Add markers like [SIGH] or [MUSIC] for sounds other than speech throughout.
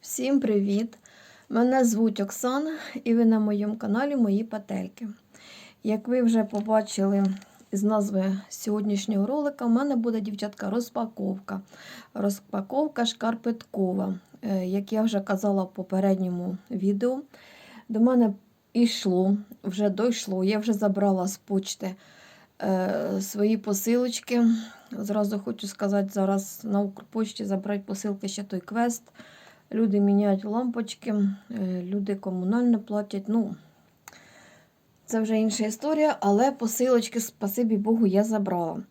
Всім привіт! Мене звуть Оксана і ви на моєму каналі Мої Петельки. Як ви вже побачили з назви сьогоднішнього ролика, у мене буде дівчатка розпаковка. Розпаковка шкарпеткова. Е, Як я вже казала в попередньому відео, до мене йшло, вже дійшло. Я вже забрала з почти е, свої посилочки. Зразу хочу сказати, зараз на Укрпочті забрати посилки ще той квест. Люди міняють лампочки, е, люди комунальне платять. Ну, це вже інша історія, але посилочки, спасибі Богу, я забрала.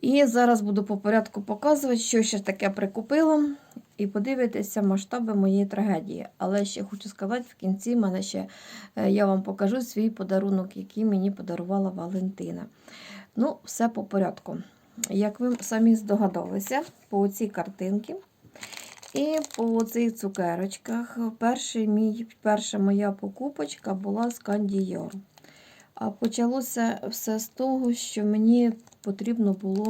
І зараз буду по порядку показувати, що ще таке прикупила, і подивитися масштаби моєї трагедії. Але ще хочу сказати, в кінці мене ще е, я вам покажу свій подарунок, який мені подарувала Валентина. Ну, все по порядку. Як ви самі здогадалися, по цій картинці і по цих цукерочках. Перший мій, перша моя покупочка була з Кандіяру. А почалося все з того, що мені потрібно було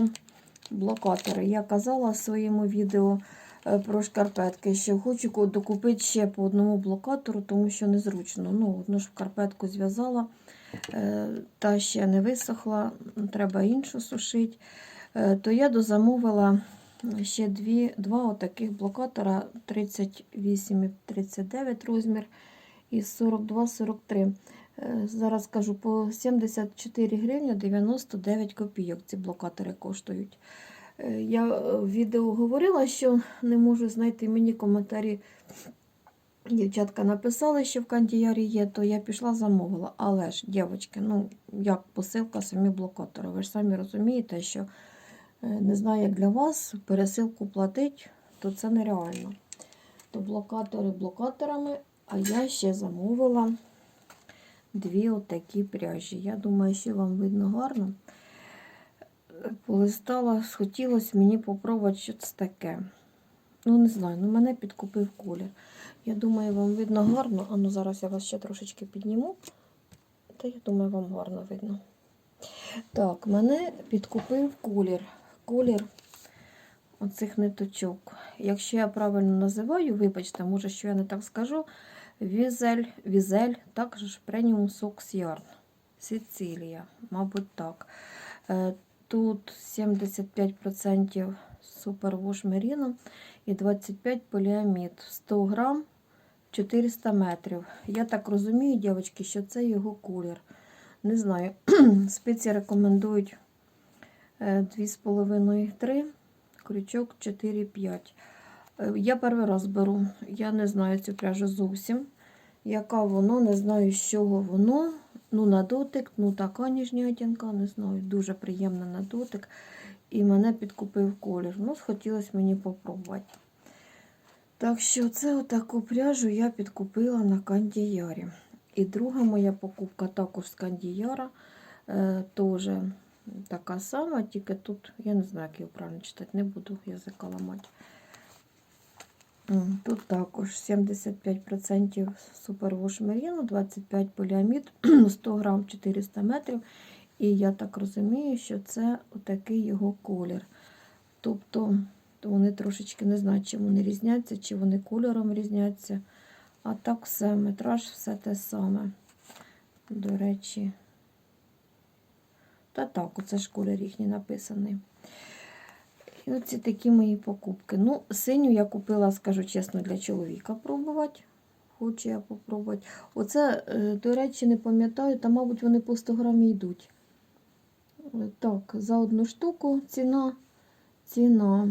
блокатори. Я казала в своєму відео е, про шкарпетки, що хочу докупити ще по одному блокатору, тому що незручно. Ну, одну шкарпетку зв'язала, е, та ще не висохла, треба іншу сушити. Е, То я дозамовила ще дві, два отаких блокатора 38 і 39 розмір і 42-43. Е, Зараз кажу, по 74 гривні 99 копійок ці блокатори коштують. Е, Я е, в відео говорила, що не можу знайти мені коментарі. Дівчатка написали, що в кандіярі є, то я пішла замовила. Але ж, дівчатки, ну як посилка самі блокатори. Ви ж самі розумієте, що е, не знаю, як для вас пересилку платить, то це нереально. То блокатори блокаторами, а я ще замовила дві отакі пряжі. Я думаю, що вам видно гарно. Е, Полистала, схотілося мені попробувати, що це таке. Ну, не знаю, ну мене підкупив колір. Я думаю, вам видно гарно. А ну зараз я вас ще трошечки підніму. Та я думаю, вам гарно видно. Так, мене підкупив колір. Колір оцих ниточок. Якщо я правильно називаю, вибачте, може, що я не так скажу. Візель, візель, також преміум сокс ярн. Сицилія, мабуть, так. Е, Тут 75% супервош меріно і 25 поліамід. 100 грам 400 метрів. Я так розумію, дівчатки, що це його колір. Не знаю, [CLEARS THROAT] спиці рекомендують 2,5-3, крючок 4-5. Е, Я перший раз беру, я не знаю цю пряжу зовсім. Яка воно, не знаю, з чого воно. Ну, на дотик, ну така ніжнятінка, не знаю, дуже приємна на дотик. І мене підкупив колір. Ну, схотілося мені попробувати. Так що це отаку пряжу я підкупила на Кандіярі. І друга моя покупка також з Кандіяра. Е, така сама, тільки тут, я не знаю, як його правильно читати, не буду язика ламати. Тут також 75% супервош меріну, 25 поліамід, [CLEARS THROAT] 100 грам 400 метрів. І я так розумію, що це отакий його колір. Тобто вони трошечки не знаю, чим вони різняться, чи вони кольором різняться. А так все, метраж все те саме. До речі. Та так, оце ж колір їхній написаний. І оці такі мої покупки. Ну, синю я купила, скажу чесно, для чоловіка пробувати. Хочу я попробувати. Оце, е, до речі, не пам'ятаю, та, мабуть, вони по 100 грамі йдуть. Е, Так, за одну штуку ціна. Ціна.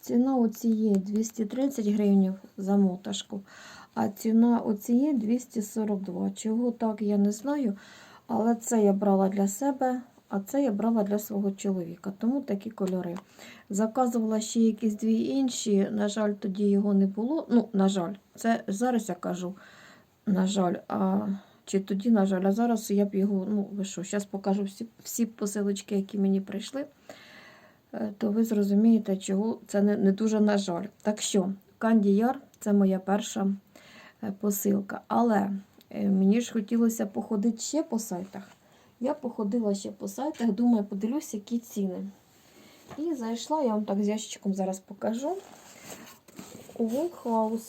Ціна оцієї 230 гривень за моташку, а ціна оцієї 242. Чого так, я не знаю. Але це я брала для себе, а це я брала для свого чоловіка. Тому такі кольори. Заказувала ще якісь дві інші. На жаль, тоді його не було. Ну, на жаль, це зараз я кажу, на жаль, а чи тоді, на жаль, а зараз я б його, ну, ви що, зараз покажу всі, всі посилочки, які мені прийшли. Е, То ви зрозумієте, чого це не, не дуже на жаль. Так що, Кандіяр це моя перша е, посилка. Але е, мені ж хотілося походити ще по сайтах. Я походила ще по сайтах, думаю, подивлюся, які ціни. І зайшла, я вам так з ящичком зараз покажу. у Волхаус.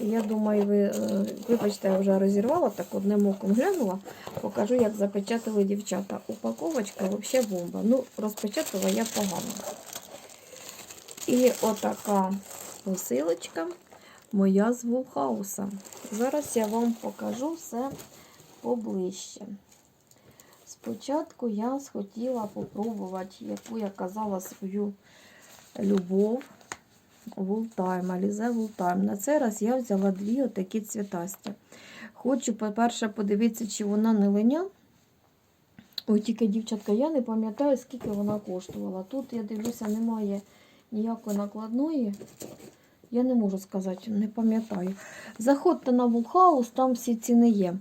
Я думаю, ви, е, вибачте, я вже розірвала, так одним оком глянула. Покажу, як запечатали дівчата. Упаковочка взагалі бомба. Ну, розпечатала я погано. І отака посилочка моя з Волхауса. Зараз я вам покажу все поближче. Спочатку я схотіла попробувати, яку я казала свою любов. Вултайм, Алізе Вултайм. На цей раз я взяла дві отакі цвітасті. Хочу, по-перше, подивитися, чи вона не линя. Ой, тільки, дівчатка, я не пам'ятаю, скільки вона коштувала. Тут, я дивлюся, немає ніякої накладної. Я не можу сказати, не пам'ятаю. Заходьте на Вулхаус, там всі ціни є.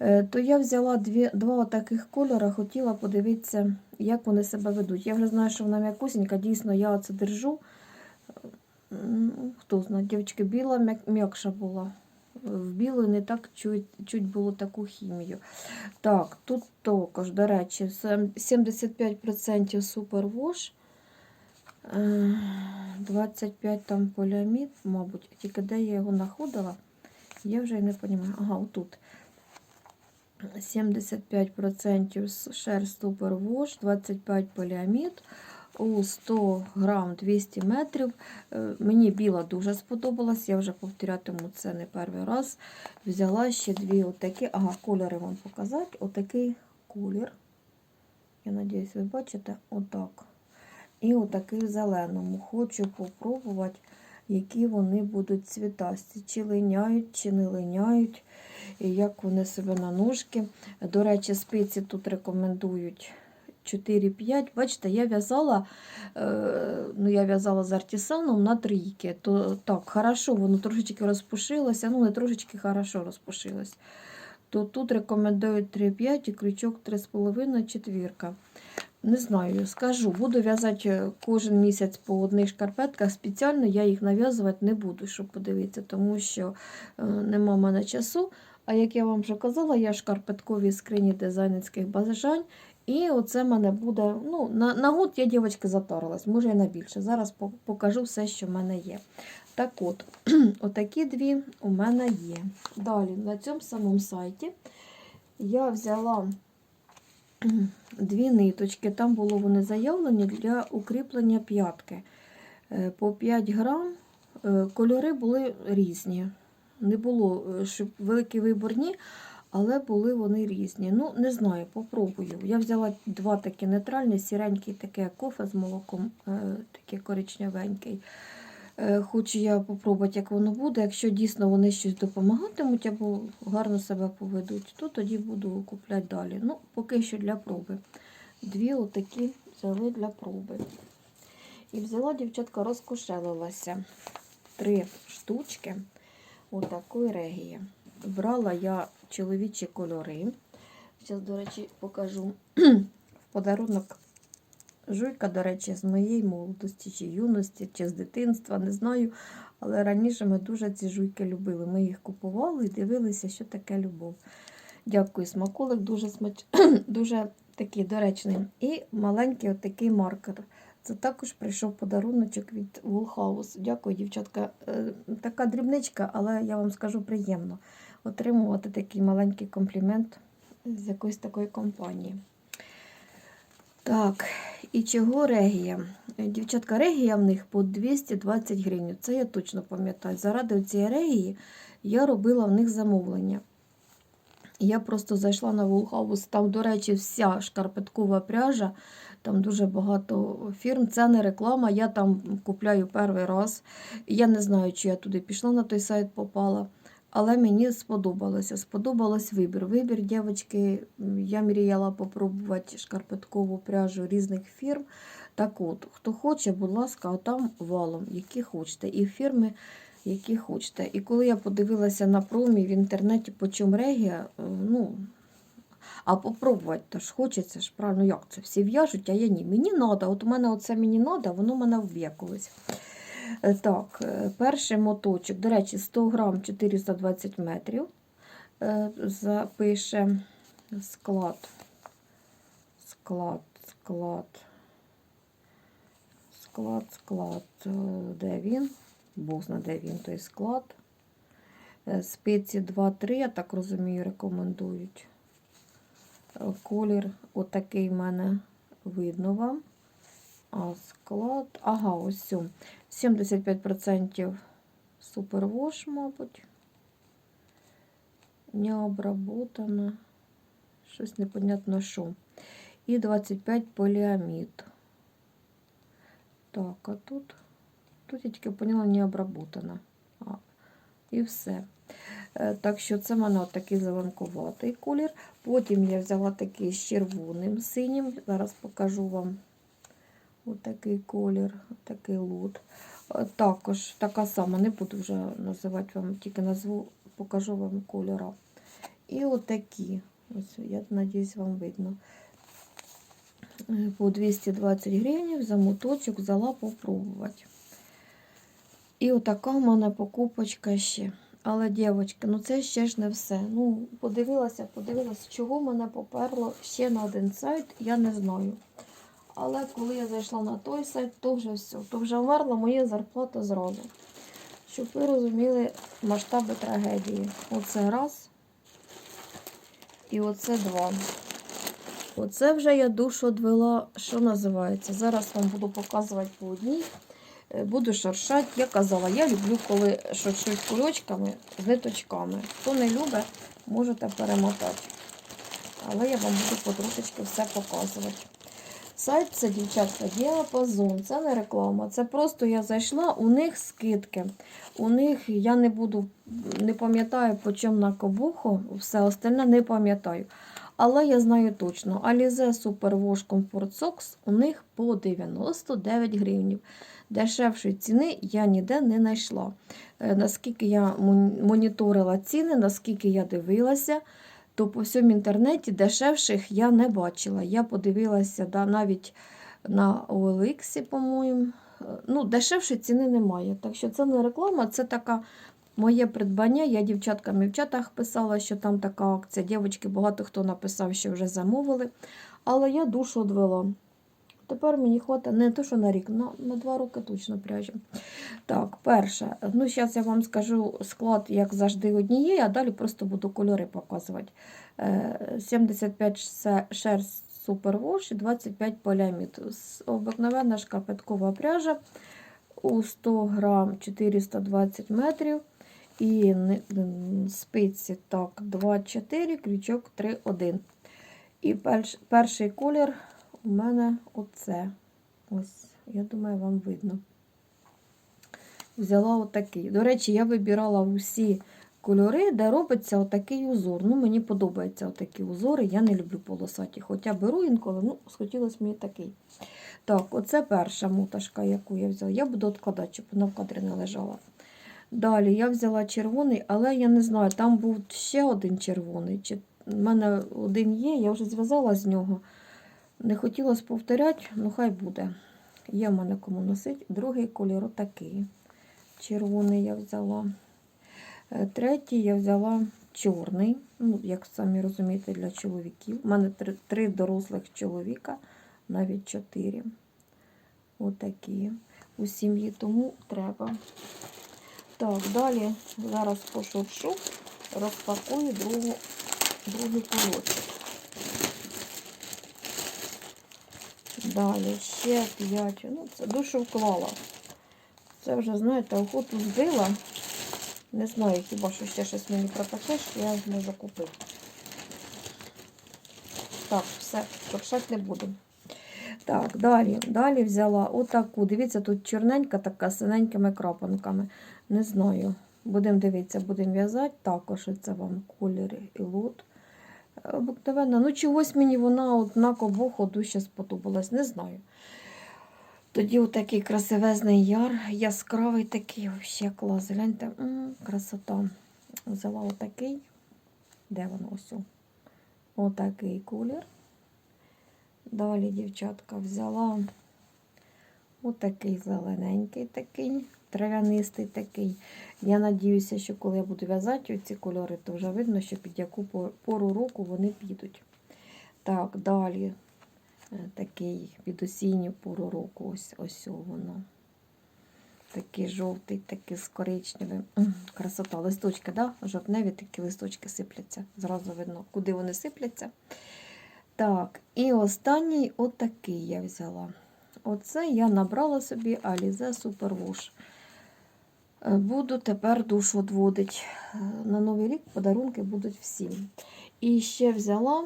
Е, То я взяла дві, два таких кольори, хотіла подивитися, як вони себе ведуть. Я вже знаю, що вона м'якусенька, дійсно, я це держу. Ну, Хто знає, дівчатки, біла м'якша була. В білої не так чуть, чуть було таку хімію. Так, тут також, до речі, 75% супервош, е, 25 там поліамід, мабуть, тільки де я його знаходила, я вже й не розумію. Ага, отут. 75% с- шерсть супервош, 25 поліамід, у 100 грам 200 метрів. Е, Мені біла дуже сподобалась, я вже повторятиму це не перший раз. Взяла ще дві отакі, ага, кольори вам показати. Отакий колір. Я надіюсь, ви бачите, отак. І отакий в зеленому. Хочу попробувати, які вони будуть цвітасті. Чи линяють, чи не линяють, як вони себе на ножки. До речі, спиці тут рекомендують 4-5. Бачите, я в'язала, е, ну я в'язала з артисаном на трійки. То так, хорошо, воно трошечки розпушилося, ну не трошечки хорошо розпушилось. То тут рекомендують 3-5 і крючок 3,5 четвірка. Не знаю, скажу, буду в'язати е, кожен місяць по одних шкарпетках. Спеціально я їх нав'язувати не буду, щоб подивитися, тому що е, нема в мене часу. А як я вам вже казала, я в шкарпетковій скрині дизайнерських бажань. І оце мене буде. ну, На, на год я, дівчатки, затарилась, може і на більше. Зараз покажу все, що в мене є. Так от, [CLEARS THROAT] отакі дві у мене є. Далі, на цьому самому сайті я взяла [CLEARS THROAT] дві ниточки. Там було вони заявлені для укріплення п'ятки. Е, По 5 грам Е, кольори були різні. Не було, е, щоб великий вибор ні, але були вони різні. Ну, не знаю, попробую. Я взяла два такі нейтральні, сіренький, таке кофе з молоком, е, такий коричневенький. Е, Хочу я попробувати, як воно буде. Якщо дійсно вони щось допомагатимуть або гарно себе поведуть, то тоді буду купляти далі. Ну, поки що для проби. Дві отакі взяли для проби. І взяла дівчатка, розкошелилася. Три штучки отакої регії. Брала я чоловічі кольори. Зараз, до речі, покажу в подарунок. Жуйка, до речі, з моєї молодості чи юності, чи з дитинства, не знаю. Але раніше ми дуже ці жуйки любили. Ми їх купували і дивилися, що таке любов. Дякую, смаколик, дуже смач... [CLEARS THROAT] дуже такий доречний. І маленький отакий маркер. Це також прийшов подаруночок від Woolhouse. Дякую, дівчатка. Е, Така дрібничка, але я вам скажу приємно отримувати такий маленький комплімент з якоїсь такої компанії. Так, і чого регія? Е, Дівчатка, регія в них по 220 гривень. Це я точно пам'ятаю. Заради цієї регії я робила в них замовлення. Я просто зайшла на Вулхаус, там, до речі, вся шкарпеткова пряжа, там дуже багато фірм. Це не реклама, я там купляю перший раз. Я не знаю, чи я туди пішла на той сайт, попала. Але мені сподобалося. Сподобалось вибір. Вибір, дівчатки, я мріяла попробувати шкарпеткову пряжу різних фірм. Так от, хто хоче, будь ласка, там валом, які хочете. І фірми, які хочете. І коли я подивилася на промі в інтернеті, по чому регія, е, ну, а попробувати теж хочеться ж, правильно, як це? Всі в'яжуть, а я ні. Мені треба, от у мене оце мені треба, воно мене вб'є колись. Е, Так, е, перший моточок, до речі, 100 грам 420 метрів. Е, Запише склад. Склад, склад. Склад, склад. Де він? Бог знає, де він той склад. Спиці 2-3, я так розумію, рекомендують. Колір отакий в мене видно вам. А склад. Ага, ось цю. 75% супервош, мабуть. Не обработано. Щось непонятно що. І 25 поліамід. Так, а тут, тут я тільки поняла, не обработано. А, і все. Е, Так що це в мене такий зеленкуватий колір. Потім я взяла такий з червоним синім. Зараз покажу вам отакий колір, такий лут. Е, Також така сама, не буду вже називати вам, тільки назву, покажу вам кольора. І отакі. Ось, я надіюсь, вам видно. Е, По 220 гривень за моточок взяла попробувати. І отака в мене покупочка ще. Але, дівчатки, ну це ще ж не все. Ну, подивилася, подивилася, чого мене поперло ще на один сайт, я не знаю. Але коли я зайшла на той сайт, то вже все. То вже вмерла моя зарплата зразу. Щоб ви розуміли масштаби трагедії. Оце раз. І оце два. Оце вже я душу відвела, що називається. Зараз вам буду показувати по одній. Е, Буду шуршати. Я казала, я люблю, коли шуршуть кульочками з ниточками. Хто не любить, можете перемотати. Але я вам буду потрошечки все показувати. Сайт це, дівчатка, діапазон, це не реклама. Це просто я зайшла, у них скидки. У них я не буду, не пам'ятаю, по чому на кобуху, все остальне не пам'ятаю. Але я знаю точно, Alize Super Wash Comfort Socks у них по 99 гривень. Дешевшої ціни я ніде не знайшла. Е, Наскільки я моніторила ціни, наскільки я дивилася, то по всьому інтернеті дешевших я не бачила. Я подивилася да, навіть на OLX, по-моєму. Е, Ну, дешевшої ціни немає. Так що це не реклама, це така моє придбання. Я дівчаткам і в чатах писала, що там така акція. Дівчатки, багато хто написав, що вже замовили. Але я душу відвела. Тепер мені хватить не то, що на рік, на, на два роки точно пряжі. Так, перше. Ну, зараз я вам скажу склад, як завжди, однієї, а далі просто буду кольори показувати. Е, 75 се- шерсть супервош і 25 поліамід. С- Обикновенна шкарпеткова пряжа у 100 грам 420 метрів. І спиці так, 2,4, крючок 3,1. І перш, перший колір у мене оце. Ось, я думаю, вам видно. Взяла отакий. До речі, я вибирала усі кольори, де робиться отакий узор. Ну, мені подобаються отакі узори. Я не люблю полосаті. Хоча беру інколи, ну, схотілося мені такий. Так, оце перша муташка, яку я взяла. Я буду відкладати, щоб вона в кадрі не лежала. Далі я взяла червоний, але я не знаю, там був ще один червоний. Чи... У мене один є, я вже зв'язала з нього. Не хотілося повторяти, ну хай буде. Є в мене кому носить. Другий кольор отакий. Червоний я взяла. Е, Третій я взяла чорний. Ну, як самі розумієте, для чоловіків. У мене три, три дорослих чоловіка, навіть чотири. Отакі у сім'ї, тому треба. Так, далі зараз пошуршу, розпакую другу, другий колодчик. Далі ще 5. Ну, це душу вклала. Це вже, знаєте, охоту збила. Не знаю, хіба що ще щось мені пропечеш, я зможу купити. Так, все, шуршати не буду. Так, далі, далі взяла отаку. Дивіться, тут чорненька така з синенькими крапинками. Не знаю. Будемо дивитися, будемо в'язати. Також це вам колір і лот. Обикновенно, ну чогось мені вона от на кобоху дуже сподобалась, не знаю. Тоді отакий красивезний яр, яскравий такий, взагалі клас. Гляньте, м, красота. Взяла отакий. Де воно ось? Отакий колір. Далі, дівчатка, взяла отакий зелененький такий, трав'янистий такий. Я надіюся, що коли я буду в'язати ці кольори, то вже видно, що під яку пору року вони підуть. Так, далі е, такий під осінню пору року, ось ось воно. Такий жовтий, такий з коричневим. Красота. Листочки, да? жовтневі такі листочки сипляться. Зразу видно, куди вони сипляться. Так, і останній отакий я взяла. Оце я набрала собі Alize Super Wash. Е, Буду тепер душ відводити. Е, На Новий рік подарунки будуть всім. І ще взяла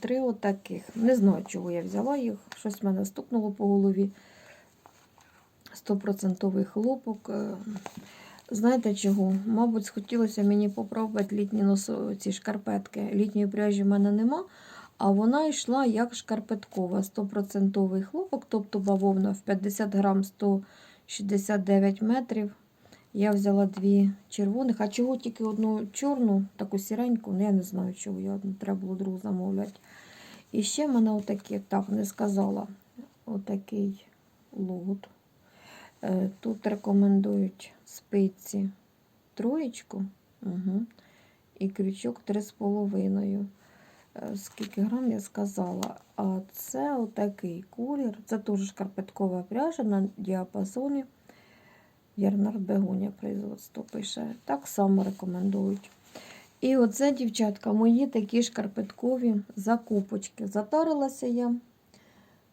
три отаких. Не знаю, чого я взяла їх. Щось мене стукнуло по голові. Стопроцентовий хлопок. Е, Знаєте чого? Мабуть, схотілося мені попробувати літні носо... ці шкарпетки. Літньої пряжі в мене нема, а вона йшла як шкарпеткова. Стопроцентовий хлопок, тобто бавовна в 50 грам 169 метрів. Я взяла дві червоних, а чого тільки одну чорну, таку сіреньку, ну я не знаю, чого я треба було другу замовляти. І ще в мене отакі, так не сказала, отакий лот. Е, Тут рекомендують спиці троєчку угу. і крючок 3,5. Е, Скільки грам я сказала. А це отакий колір. Це теж шкарпеткова пряжа на діапазоні. Ярнард Бегоня производство пише. Так само рекомендують. І оце, дівчатка, мої такі шкарпеткові закупочки. Затарилася я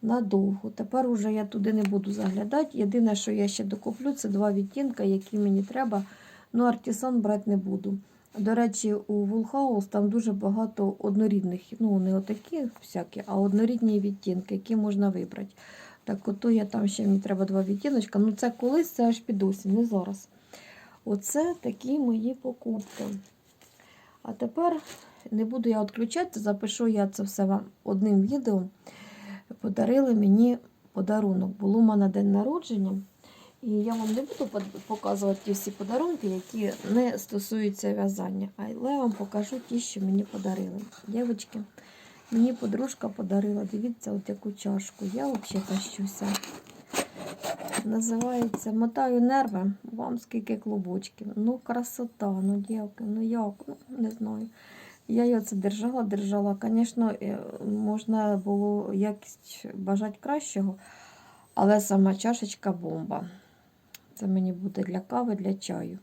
надовго. Тепер уже я туди не буду заглядати. Єдине, що я ще докуплю, це два відтінка, які мені треба. Ну, артисан брати не буду. До речі, у Вулхаус там дуже багато однорідних, ну не отакі всякі, а однорідні відтінки, які можна вибрати. Так ото я там ще мені треба два відтіночка. Ну це колись, це аж під осінь, не зараз. Оце такі мої покупки. А тепер не буду я відключати, запишу я це все вам одним відео. Подарили мені подарунок. Було в мене день народження. І я вам не буду показувати ті всі подарунки, які не стосуються в'язання. Але я вам покажу ті, що мені подарили. Дівчатки, мені подружка подарила, дивіться, от яку чашку. Я взагалі тащуся. Називається Мотаю нерви, вам скільки клубочків. Ну, красота, ну дівки, ну як, ну не знаю. Я її оце держала, держала. Звісно, е, можна було якість бажати кращого, але сама чашечка бомба. Це мені буде для кави, для чаю.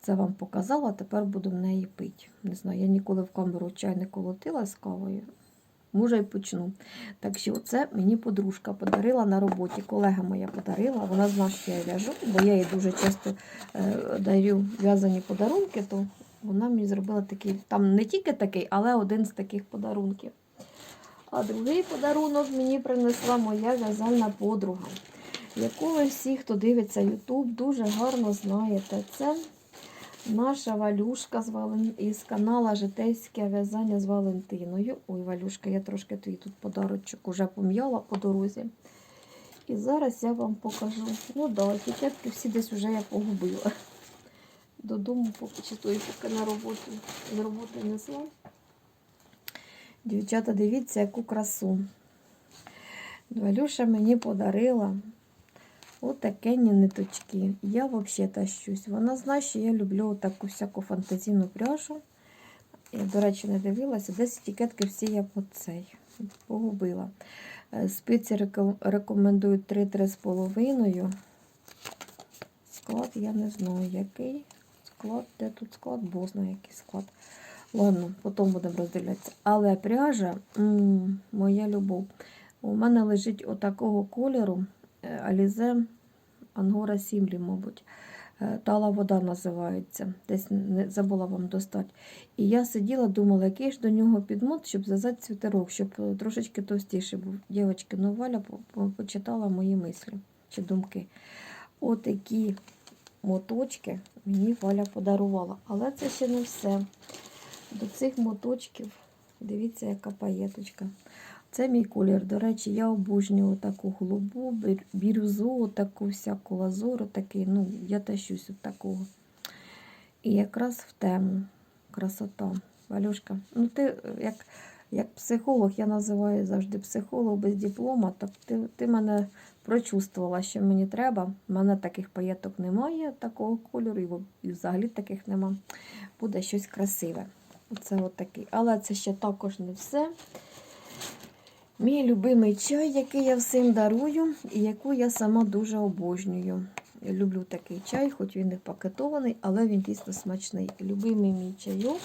Це вам показала, тепер буду в неї пити. Не знаю, я ніколи в камеру чай не колотила з кавою. Може, і почну. Так що це мені подружка подарила на роботі. Колега моя подарила. Вона знає, що я в'яжу, бо я їй дуже часто е, даю в'язані подарунки, то вона мені зробила такий, там не тільки такий, але один з таких подарунків. А другий подарунок мені принесла моя в'язальна подруга, яку ви всі, хто дивиться YouTube, дуже гарно знаєте. Це наша Валюшка з Вален... із канала Житейське в'язання з Валентиною. Ой, Валюшка, я трошки твій тут подарочок уже пом'яла по дорозі. І зараз я вам покажу. Ну да, етикетки всі десь вже я погубила. Додому поки чи то і поки на роботу з роботи несла. Дівчата, дивіться, яку красу. Валюша мені подарила отакенні ниточки. Я взагалі тащусь. Вона знає, що я люблю таку всяку фантазійну пряжу. Я, до речі, не дивилася, десь етикетки всі я по цей погубила. Е, Спиці реко- рекомендують 3-3,5. Склад я не знаю, який. Склад, де тут склад, бо знає, який склад. Ладно, потім будемо роздивлятися. Але пряжа м, моя любов. У мене лежить отакого кольору е, Alize Ангора Сімлі, мабуть. Е, Тала вода називається. Десь не забула вам достати. І я сиділа, думала, який ж до нього підмот, щоб зв'язати світерок, щоб трошечки товстіший був. Дівчатки, ну Валя по- по- почитала мої мислі чи думки. Отакі моточки мені Валя подарувала. Але це ще не все. До цих моточків, дивіться, яка паєточка. Це мій колір. До речі, я обожнюю таку голубу, бір- бірюзу, таку всяку лазуру, такий, ну, я тащусь від такого. І якраз в тему. Красота. Валюшка, ну ти як, як психолог, я називаю завжди психолог без диплома, так ти, ти мене прочувствувала, що мені треба. У мене таких паєток немає, такого кольору, і, взагалі таких нема. Буде щось красиве. Оце от такий. Але це ще також не все. Мій любимий чай, який я всім дарую, і яку я сама дуже обожнюю. люблю такий чай, хоч він не пакетований, але він дійсно смачний. Любимий мій чайок.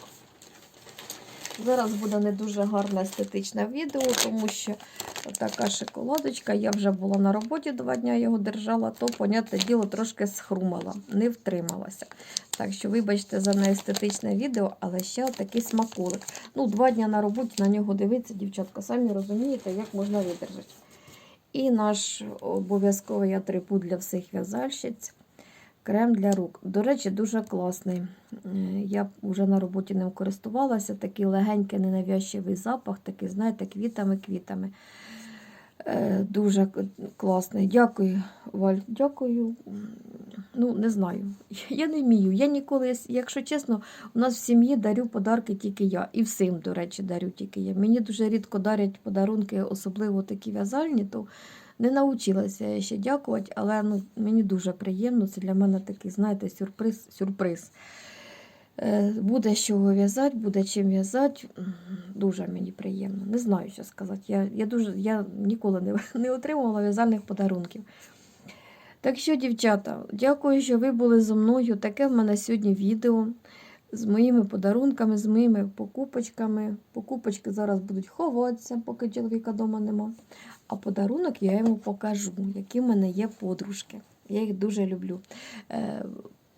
Зараз буде не дуже гарне естетичне відео, тому що така шоколадочка. Я вже була на роботі два дні його держала, то, понятне діло, трошки схрумала, не втрималася. Так що, вибачте за неестетичне відео, але ще такий смаколик. Ну, два дні на роботі на нього дивитися, дівчатка, самі розумієте, як можна видержати. І наш обов'язковий атрибут для всіх в'язальщиць крем для рук. До речі, дуже класний. Я вже на роботі ним користувалася. Такий легенький, ненавязчивий запах, такий, знаєте, квітами-квітами. Е, Дуже класний. Дякую, Валь. Дякую. Ну, не знаю. [LAUGHS] Я не вмію. Я ніколи, якщо чесно, у нас в сім'ї дарю подарки тільки я. І всім, до речі, дарю тільки я. Мені дуже рідко дарять подарунки, особливо такі в'язальні, то не навчилася я ще дякувати, але ну, мені дуже приємно. Це для мене такий, знаєте, сюрприз. сюрприз. Е, Буде з чого в'язати, буде чим в'язати. Дуже мені приємно. Не знаю, що сказати. Я, я, дуже, я ніколи не, [LAUGHS] не отримувала в'язальних подарунків. Так що, дівчата, дякую, що ви були зі мною. Таке в мене сьогодні відео з моїми подарунками, з моїми покупочками. Покупочки зараз будуть ховатися, поки чоловіка вдома нема. А подарунок я йому покажу, які в мене є подружки. Я їх дуже люблю.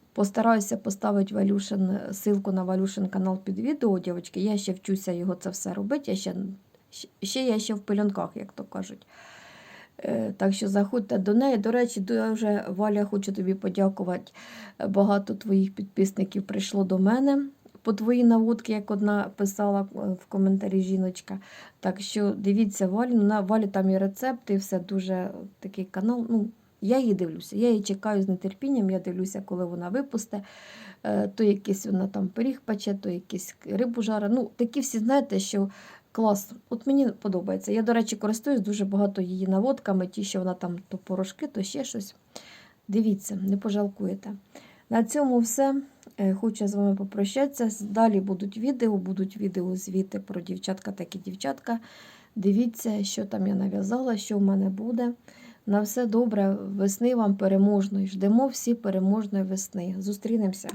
Е, Постараюся поставити Валюшин, ссылку на Валюшин канал під відео, дівчатки. Я ще вчуся його це все робити. Я ще, ще я ще в пеленках, як то кажуть. Е, Так що заходьте до неї. До речі, дуже Валя, хочу тобі подякувати. Е, Багато твоїх підписників прийшло до мене по твої наводки, як одна писала е, в коментарі жіночка. Так що дивіться Валю, на Валі там і рецепти, і все дуже такий канал. Ну, я її дивлюся. Я її чекаю з нетерпінням. Я дивлюся, коли вона випусте. Е, То якийсь вона там пиріг пече, то якийсь рибу жара. Ну, такі всі, знаєте, що клас. От мені подобається. Я, до речі, користуюсь дуже багато її наводками, ті, що вона там то порошки, то ще щось. Дивіться, не пожалкуєте. На цьому все. Е, Хочу з вами попрощатися. Далі будуть відео, будуть відео звіти про дівчатка, такі дівчатка. Дивіться, що там я нав'язала, що в мене буде. На все добре, весни вам переможної. Ждемо всі переможної весни. Зустрінемося.